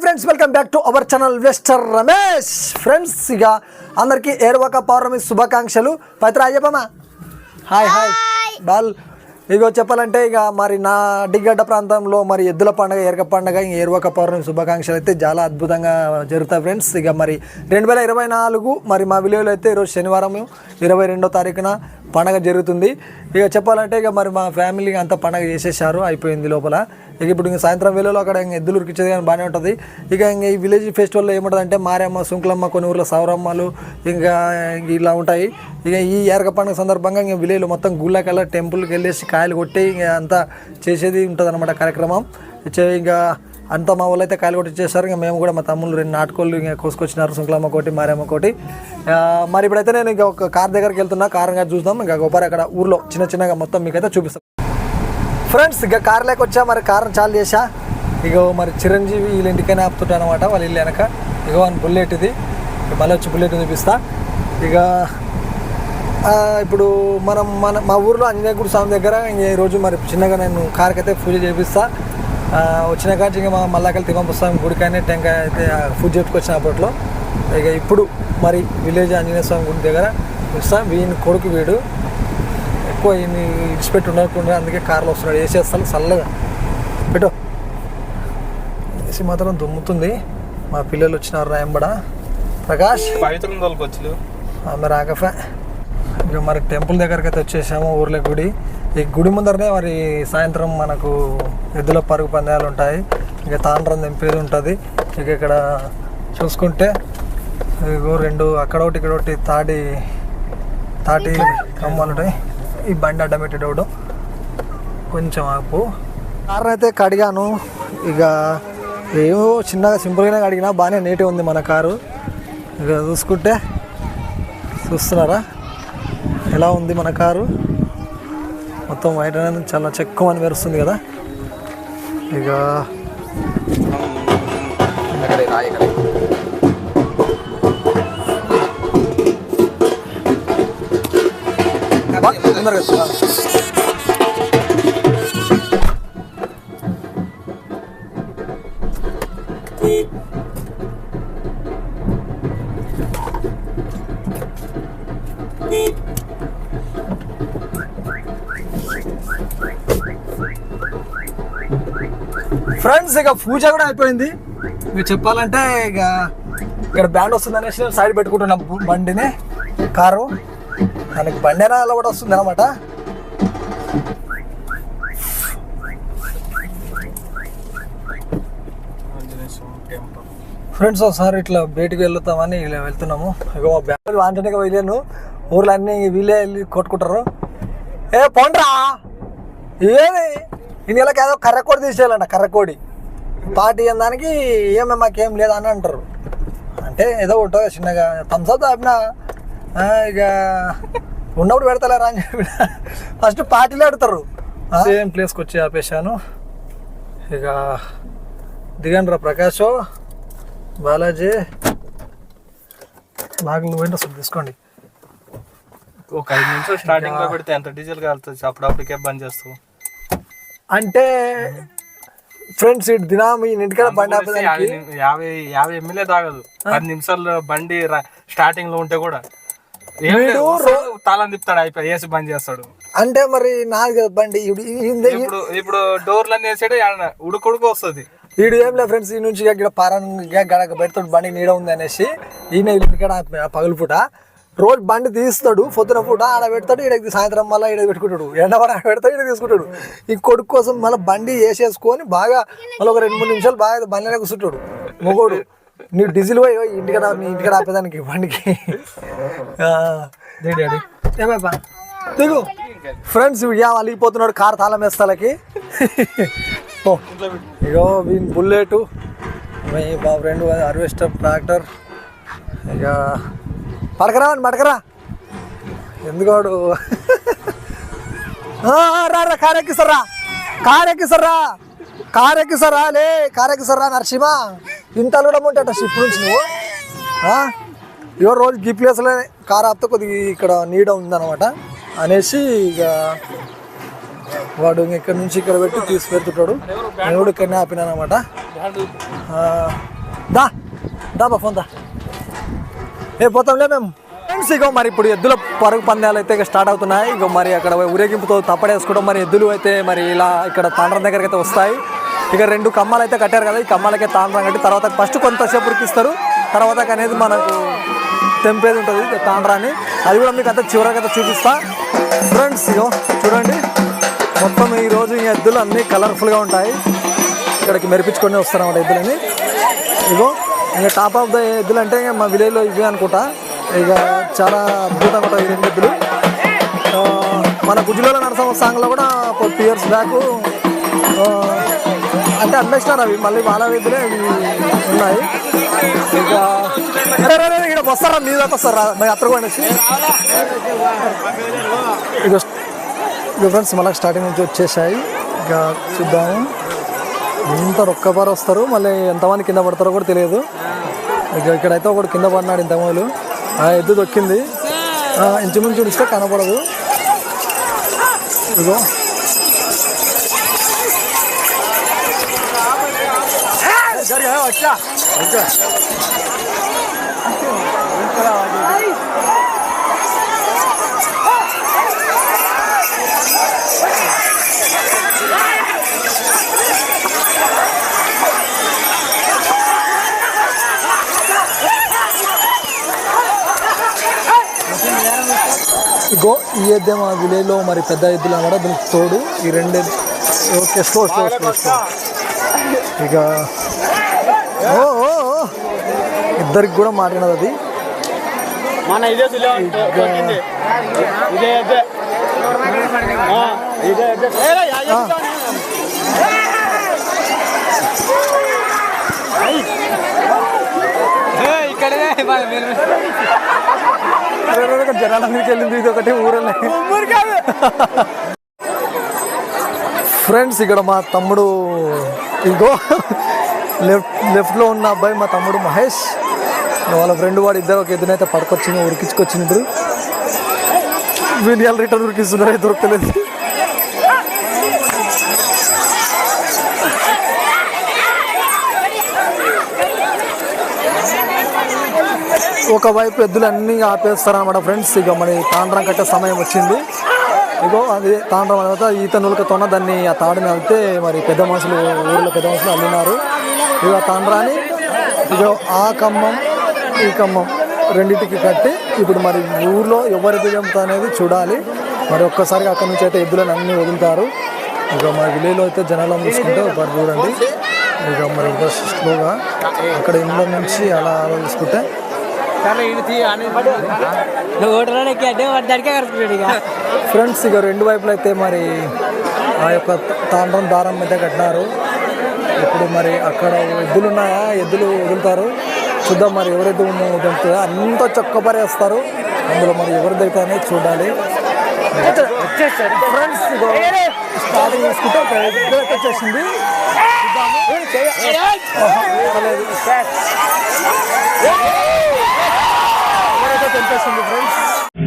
Friends welcome back to our channel వెస్టర్ Ramesh friends ఇక అందరికీ ఏర్వక పౌర్ణమి శుభాకాంక్షలు. పవిత్ర అయ్యప్పమా హాయ్ హాయ్ బాల్ ఇగో చెప్పాలంటే ఇక మరి నా డిగ్గడ్డ ప్రాంతంలో మరి ఎద్దుల పండుగ ఎరక పండుగ ఇంక ఏర్వక పౌర్ణమి శుభాకాంక్షలు అయితే చాలా అద్భుతంగా జరుగుతాయి ఫ్రెండ్స్ ఇక మరి రెండు వేల ఇరవై నాలుగు మరి మా విలేజ్లో అయితే ఈరోజు శనివారం ఇరవై రెండో తారీఖున పండగ జరుగుతుంది. ఇక చెప్పాలంటే ఇక మరి మా ఫ్యామిలీ అంతా పండగ చేసేసారు అయిపోయింది లోపల. ఇక ఇప్పుడు ఇంక సాయంత్రం వేళలో అక్కడ ఇంక ఎద్దులు ఉరికిచ్చేది కానీ బాగానే ఉంటుంది. ఇక ఇంక ఈ విలేజ్ ఫెస్టివల్లో ఏముంటుంది అంటే మారేమ్మ సుంకులమ్మ కొన్ని ఊర్లో సౌరమ్మలు ఇంకా ఇలా ఉంటాయి. ఇక ఈ ఏరక పండుగ సందర్భంగా ఇంక విలేజ్లో మొత్తం గుళ్ళకెళ్ళ టెంపుల్కి వెళ్ళేసి కాయలు కొట్టి ఇంక అంతా చేసేది ఉంటుంది అనమాట కార్యక్రమం ఇంకా అంతా మా వాళ్ళు అయితే కాయలు కొట్టి ఇంకా మేము కూడా మా తమ్ముళ్ళు రెండు నాటుకోళ్ళు ఇంకా కోసుకొచ్చినారు. సుంకులమ్మ కోటి మారేమ్మ కోటి. మరి ఇప్పుడైతే నేను ఇంకా ఒక కార్ దగ్గరికి వెళ్తున్నా. కార్ గారు చూద్దాం. ఇంకా గొప్ప అక్కడ ఊర్లో చిన్న చిన్నగా మొత్తం మీకైతే చూపిస్తాం. ఫ్రెండ్స్ ఇక కార్ లేకొచ్చా మరి కార్ చాలు చేసా ఇగో మరి చిరంజీవి వీళ్ళ ఇంటికైనా ఆపుతుంటా అనమాట. వాళ్ళు ఇల్లు వెనక. ఇగో అని బుల్లెట్ ఇది. మళ్ళీ వచ్చి బుల్లెట్ చూపిస్తా. ఇక ఇప్పుడు మనం మన మా ఊర్లో అంజనేయ గుడి స్వామి దగ్గర ఇంక ఈ రోజు మరి చిన్నగా నేను కార్కి అయితే పూజ చేపిస్తాను ఆ, వచ్చిన కాచి ఇంకా మా మల్లాకల్ తిమ్మప్ప స్వామి గుడికైనా టెంకాయ అయితే ఆ, పూజ చెప్పుకొచ్చిన అప్పట్లో. ఇక ఇప్పుడు మరి విలేజ్ ఆంజనేయ స్వామి గుడి దగ్గర చూస్తా వీని కొడుకు వీడు ఎక్కువ ఈయన్ని ఇడిచిపెట్టి ఉండకుండా అందుకే కార్లో వస్తున్నాడు. ఏసీ వస్తాను చల్లగా. పెట్టు. ఏసీ మాత్రం దుమ్ముతుంది. మా పిల్లలు వచ్చినారు రాయంబడ ప్రకాష్. పవిత్రం తోలుకొచ్చు ఆమె రాకఫే ఇక మరి టెంపుల్ దగ్గరికి అయితే వచ్చేసాము ఊర్లో గుడి. ఈ గుడి ముందరనే మరి సాయంత్రం మనకు ఎద్దుల పరుగు పందాలు ఉంటాయి. ఇక తాండ్రం దింపేది ఉంటుంది. ఇక ఇక్కడ చూసుకుంటే ఇగో రెండు అక్కడ ఒకటి ఇక్కడ ఒకటి తాటి తాటి కమ్మాలు ఉంటాయి. ఈ బండి అడ్డమెట్టేటోడు కొంచెం ఆపు. కార్ అయితే కడిగాను. ఇక ఏమో చిన్నగా సింపుల్గానే కడిగినా బాగానే నీట్గా ఉంది మన కారు. ఇక చూసుకుంటే చూస్తున్నారా? ఎలా ఉంది మన కారు? మొత్తం వైట్ అనేది చాలా చెక్కువ మెరుస్తుంది కదా. ఇక బా, తొందరగా రా. ఫ్రెండ్స్ ఇక పూజ కూడా అయిపోయింది. ఇక చెప్పాలంటే ఇక ఇక్కడ బ్యాండ్ వస్తుంది అనేసి నేను సైడ్ పెట్టుకుంటున్నా బండిని. కారు. దానికి బండి అయినా కూడా వస్తుంది అనమాట ఫ్రెండ్స్ ఒకసారి ఇట్లా బయటికి వెళ్తామని ఇలా వెళ్తున్నాము. ఇక మా బ్యాండ్ వాంటనే వెళ్ళాను ఊర్లో అన్నీ వీళ్ళే వెళ్ళి కొట్టుకుంటారు. ఏ పోండ్రా! ఏది? ఈ నెలకి ఏదో కర్రకోడి తీసేయాలంట కర్రకోడి. పార్టీ దానికి ఏమే మాకేం లేదా అని అంటారు. అంటే ఏదో ఉంటుంది చిన్నగా. థమ్స్అప్ తాపినా ఇక ఉన్నప్పుడు పెడతలేరా అని చెప్పి ఫస్ట్ పార్టీలో పెడతారు. సేమ్ ప్లేస్కి వచ్చి ఆపేశాను. ఇక దిగండి రా ప్రకాష్ బాలాజీ. నాకు నువ్వేంటో అసలు తీసుకోండి. ఒక ఐదు నిమిషాలు స్టార్టింగ్లో పెడితే ఎంత డీజిల్ కాలుతుంది? అప్పుడప్పటికే బంద్ చేస్తావు. అంటే ఫ్రెండ్స్ ఇటు దినం ఈ ఇంటికాడ బండి యాభై ఆపేదానికి యాభై యాభై ఎమ్మెల్యే తాగదు. పది నిమిషాలు బండి స్టార్టింగ్లో ఉంటే కూడా. తాళం తిప్పుతాడు అయిపోయి వేసి బంద్ చేస్తాడు. అంటే మరి నాది కదా బండి ఇప్పుడు ఇప్పుడు డోర్లన్నీ వేసాడు ఉడుకు ఉడుకు వస్తుంది. ఈడు ఏం లేదు ఫ్రెండ్స్ ఈ నుంచి ఇక్కడ పారాన్ గడక పెడతాడు బండి నీడ ఉంది అనేసి ఈయన ఇక్కడ పగలు పూట. రోజు బండి తీస్తాడు పొద్దున పూట ఆడ పెడతాడు ఈడ సాయంత్రం మళ్ళీ ఈడ పెట్టుకుంటాడు. ఎండపడ ఆడ పెడతాడు ఈడ తీసుకుంటాడు. ఈ కొడుకు కోసం మళ్ళీ బండి వేసేసుకొని బాగా మళ్ళీ ఒక రెండు మూడు నిమిషాలు బాగా బండిలో కూర్చుంటాడు. మొగోడు నీ డీజిల్ పోయి ఇంటికడ మీ ఇంటికడ ఆపేదానికి బండికి. ఏమైపా దిగు ఫ్రెండ్స్ యా అలిగిపోతున్నాడు కార్ తాళం వేస్తాలకి. ఇగో వీన్ బుల్లెట్. మా ఫ్రెండ్ హార్వెస్టర్ ట్రాక్టర్. ఇక పడకరా అని పడకరా ఎందుకోడు రా రా కార్ ఎక్కిసర్రా కార్ ఎక్కిసర్రా కార్ ఎక్కిస్తారా? లే కార్ ఎక్కిసర్రా నరసింహ? ఇంత అలగడం ఉంటాట షిప్ నుంచి నువ్వు? ఆ? రోజు గీ ప్లేస్లో కార్ ఆపితే కొద్దిగా ఇక్కడ నీడ ఉందన్నమాట. అనేసి ఇక వాడు ఇక్కడ నుంచి ఇక్కడ పెట్టి తీసుకెళ్తుంటాడు. నేను కూడా ఇక్కడనే ఆపినాను అనమాట దా దా బా ఫోన్ దా. ఏ పోతాంలే మేము. ఫ్రెండ్స్ ఇక మరి ఇప్పుడు ఎద్దుల పరుగు పందాలు అయితే ఇక స్టార్ట్ అవుతున్నాయి. ఇగో మరి అక్కడ ఊరేగింపుతో తప్పడేసుకోవడం మరి ఎద్దులు అయితే మరి ఇలా ఇక్కడ తాండ్రం దగ్గరికి అయితే వస్తాయి. ఇక రెండు కమ్మాలు అయితే కట్టారు కదా ఈ కమ్మాలకే తాండ్రం కట్టి తర్వాత ఫస్ట్ కొంతసేపు ఉరికిస్తారు తర్వాత అనేది మనకు తెంపేది ఉంటుంది ఇక తాండ్రాన్ని. అది కూడా మీకు అంతా చివరికి అయితే చూపిస్తా. ఫ్రెండ్స్ ఇగో చూడండి. మొత్తం ఈరోజు ఈ ఎద్దులు అన్నీ కలర్ఫుల్గా ఉంటాయి. ఇక్కడికి మెరిపించుకొని వస్తారన్నమాట ఎద్దులని. ఇగో. ఇంకా టాప్ ఆఫ్ ద ఎద్దులు అంటే మా విలేజ్లో ఇవి అనుకుంటా. ఇక చాలా అద్భుతంగా ఉంటాయి ఈ రెండు ఎద్దులు. మన గుజ్జులో నరసింహ సాంగ్లో కూడా ఫోర్ ఇయర్స్ బ్యాక్ అంటే అమ్మేసినారు అవి. మళ్ళీ వాళ్ళ ఎద్దులే అవి ఉన్నాయి. ఇక ఇక్కడ వస్తారా? మీ దాకా వస్తారా? మరి అత్తరు అనేసి ఇక ఫ్రెండ్స్ మళ్ళీ స్టార్టింగ్ నుంచి వచ్చేసాయి. ఇక చూద్దాము. ఎంత రొక్కబారు వస్తారు? మళ్ళీ ఎంతమంది కింద పడతారో కూడా తెలియదు. ఇక్కడైతే ఒకడు కింద పడినాడు ఇంత మొదలు ఆ ఎద్దు దొక్కింది. ఆ, ఇంచుమించు ఇస్తే కనపడదు. ఇదిగో. ఇగో ఈ ఎద్దే మా విలేజ్లో మరి పెద్ద ఎద్దులు అన్నమాట దీనికి తోడు ఈ రెండు okay slow slow slow slow. ఇక ఓ. ఇద్దరికి కూడా మారినది అది. మన ఇదే ఇక్కడే అరే, జనాలందరికి వెళ్ళింది. ఇది ఒకటి ఊరలే ఫ్రెండ్స్ ఇక్కడ మా తమ్ముడు ఇగో లెఫ్ట్ లెఫ్ట్లో ఉన్న అబ్బాయి మా తమ్ముడు మహేష్. వాళ్ళ ఫ్రెండ్ వాడు ఇద్దరు ఒక ఎదునైతే పడుకొచ్చింది ఉరికించుకొచ్చింది ఇద్దరు వీళ్ళు రిటర్న్ ఉరికిస్తున్నారు దొరకలేదు ఒకవైపు ఎద్దులు అన్నీ ఆపేస్తారనమాట ఫ్రెండ్స్. ఇక మరి తాండ్రం కట్టే సమయం వచ్చింది. ఇగో అది తాండ్రం తర్వాత ఈత నులకతోన దాన్ని ఆ తాడుని వెళ్తే మరి పెద్ద మనుషులు ఊళ్ళో పెద్ద మనుషులు అల్లినారు. ఇక తాండ్రాన్ని ఇక ఆ కమ్మం ఈ కమ్మం రెండింటికి కట్టి ఇప్పుడు మరి ఊర్లో ఎవరి దిగంతో అనేది చూడాలి. మరి ఒక్కసారిగా అక్కడ నుంచి అయితే ఎద్దులను అన్ని వదులుతారు. ఇక మా విలేజ్లో అయితే జనాలను చూసుకుంటే ఒకటి చూడండి. ఇక మరి ఒక స్లోగా అక్కడ ఇంట్లో నుంచి అలా అలా చూసుకుంటే నువ్వు దానికే ఇక. ఫ్రెండ్స్ ఇక రెండు వైపులు అయితే మరి ఆ యొక్క తాండ్రం దారం మీద కట్టినారు. ఇప్పుడు మరి అక్కడ ఎద్దులు ఉన్నాయా? ఎద్దులు వదులుతారు. చూద్దాం మరి ఎవరైతే వదులుతుందో అంతా చొక్కపరేస్తారు అందులో మరి ఎవరి దగ్గర అనేది చూడాలి ఫ్రెండ్స్ స్టార్టింగ్ చేసుకుంటే వచ్చేసింది. acontecem diferentes.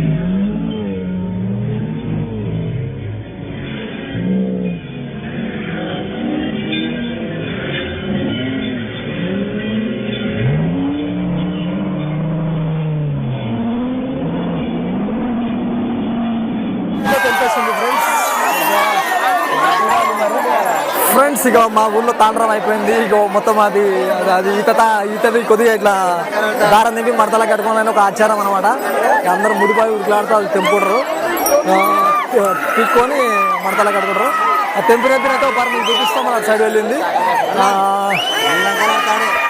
ఫ్రెండ్స్ ఇక మా ఊళ్ళో తాండ్రం అయిపోయింది. ఇక మొత్తం అది అది- అది ఈత ఈతది కొద్దిగా ఇట్లా దారం దింపి మడతలా కట్టుకోవాలని ఒక ఆచారం అనమాట అందరూ ముడిపోయి ఉడికిలాడుతూ అది తెంపుకుంటారు. తీసుకొని పీక్కొని మడతలా కట్టుకుంటారు. ఆ తెంపిన అయితే ఒక మీకు చూపిస్తాం మన సైడ్ వెళ్ళింది.